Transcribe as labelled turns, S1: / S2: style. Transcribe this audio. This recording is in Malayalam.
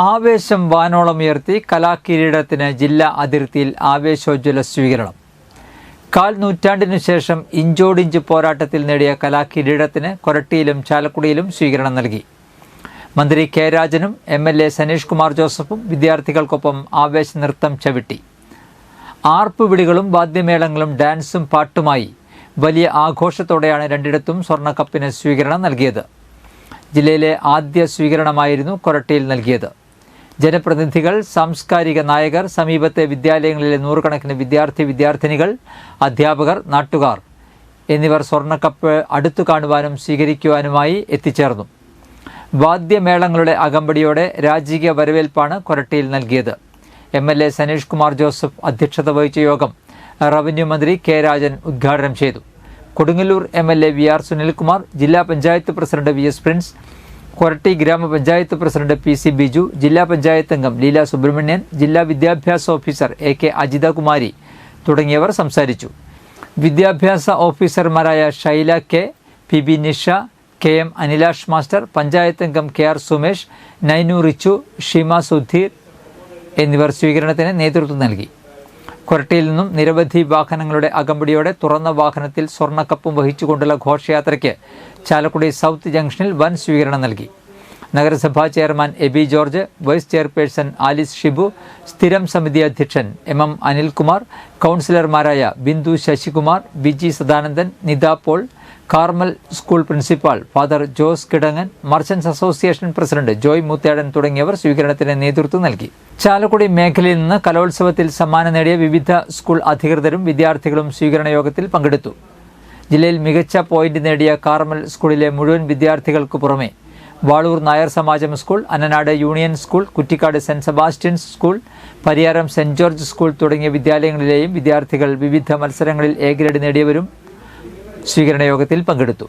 S1: ആവേശം വാനോളം ഉയർത്തി കലാകിരീടത്തിന് ജില്ലാ അതിർത്തിയിൽ ആവേശോജ്വല സ്വീകരണം. കാൽ നൂറ്റാണ്ടിനു ശേഷം ഇഞ്ചോടിഞ്ച് പോരാട്ടത്തിൽ നേടിയ കലാകിരീടത്തിന് കൊരട്ടിയിലും ചാലക്കുടിയിലും സ്വീകരണം നൽകി. മന്ത്രി K രാജനും M L A Sanish Kumar ജോസഫും വിദ്യാർത്ഥികൾക്കൊപ്പം ആവേശ നൃത്തം ചവിട്ടി. ആർപ്പുവിളികളും വാദ്യമേളങ്ങളും ഡാൻസും പാട്ടുമായി വലിയ ആഘോഷത്തോടെയാണ് രണ്ടിടത്തും സ്വർണക്കപ്പിന് സ്വീകരണം നൽകിയത്. ജില്ലയിലെ ആദ്യ സ്വീകരണമായിരുന്നു കൊരട്ടിയിൽ നൽകിയത്. ജനപ്രതിനിധികൾ സാംസ്കാരിക നായകർ സമീപത്തെ വിദ്യാലയങ്ങളിലെ നൂറുകണക്കിന് വിദ്യാർത്ഥി വിദ്യാർത്ഥിനികൾ അധ്യാപകർ നാട്ടുകാർ എന്നിവർ സ്വർണക്കപ്പ് അടുത്തു കാണുവാനും സ്വീകരിക്കുവാനുമായി എത്തിച്ചേർന്നു. വാദ്യമേളങ്ങളുടെ അകമ്പടിയോടെ രാജകീയ വരവേൽപ്പാണ് കൊരട്ടിയിൽ നൽകിയത്. M L A Sanish Kumar Joseph അധ്യക്ഷത വഹിച്ച യോഗം റവന്യൂ മന്ത്രി കെ രാജൻ ഉദ്ഘാടനം ചെയ്തു. Kodungallur M L A V R Sunilkumar ജില്ലാ panchayat president V S Prince Koratty ഗ്രാമപഞ്ചായത്ത് പ്രസിഡന്റ് പി സി ബിജു ജില്ലാ പഞ്ചായത്ത് അംഗം ലീല സുബ്രഹ്മണ്യൻ ജില്ലാ വിദ്യാഭ്യാസ ഓഫീസർ എ കെ അജിതകുമാരി തുടങ്ങിയവർ സംസാരിച്ചു. വിദ്യാഭ്യാസ ഓഫീസർമാരായ Shaila K P B Nisha K M Anilash master panchayat അംഗം കെ ആർ സുമേഷ് നൈനു റിച്ചു ഷീമ സുധീർ എന്നിവർ സ്വീകരണത്തിന് നേതൃത്വം നൽകി. കൊരട്ടിയിൽ നിന്നും നിരവധി വാഹനങ്ങളുടെ അകമ്പടിയോടെ തുറന്ന വാഹനത്തിൽ സ്വർണക്കപ്പും വഹിച്ചുകൊണ്ടുള്ള ഘോഷയാത്രയ്ക്ക് ചാലക്കുടി സൗത്ത് ജംഗ്ഷനിൽ വൻ സ്വീകരണം നൽകി. നഗരസഭാ chairman Abi George vice chairperson Alice Shibu സ്ഥിരം സമിതി അധ്യക്ഷൻ എം എം അനിൽകുമാർ കൗൺസിലർമാരായ Bindu Sasikumar Biji Sadanandan Nitha Paul Carmel school principal father Jose Kidangan merchants association president Joy Muthedan തുടങ്ങിയവർ സ്വീകരണത്തിന് നേതൃത്വം നൽകി. ചാലക്കുടി മേഖലയിൽ നിന്ന് കലോത്സവത്തിൽ സമ്മാനം നേടിയ വിവിധ സ്കൂൾ അധികൃതരും വിദ്യാർത്ഥികളും സ്വീകരണ യോഗത്തിൽ പങ്കെടുത്തു. ജില്ലയിൽ മികച്ച പോയിന്റ് നേടിയ കാർമൽ സ്കൂളിലെ മുഴുവൻ വിദ്യാർത്ഥികൾക്ക് പുറമെ വാളൂർ നായർ സമാജം school Annanad union school Kuttikkad saint Sebastian's school Pariyaram saint George school തുടങ്ങിയ വിദ്യാലയങ്ങളിലെയും വിദ്യാർത്ഥികൾ വിവിധ മത്സരങ്ങളിൽ എ ഗ്രേഡ് നേടിയവരും സ്വീകരണ യോഗത്തിൽ പങ്കെടുത്തു.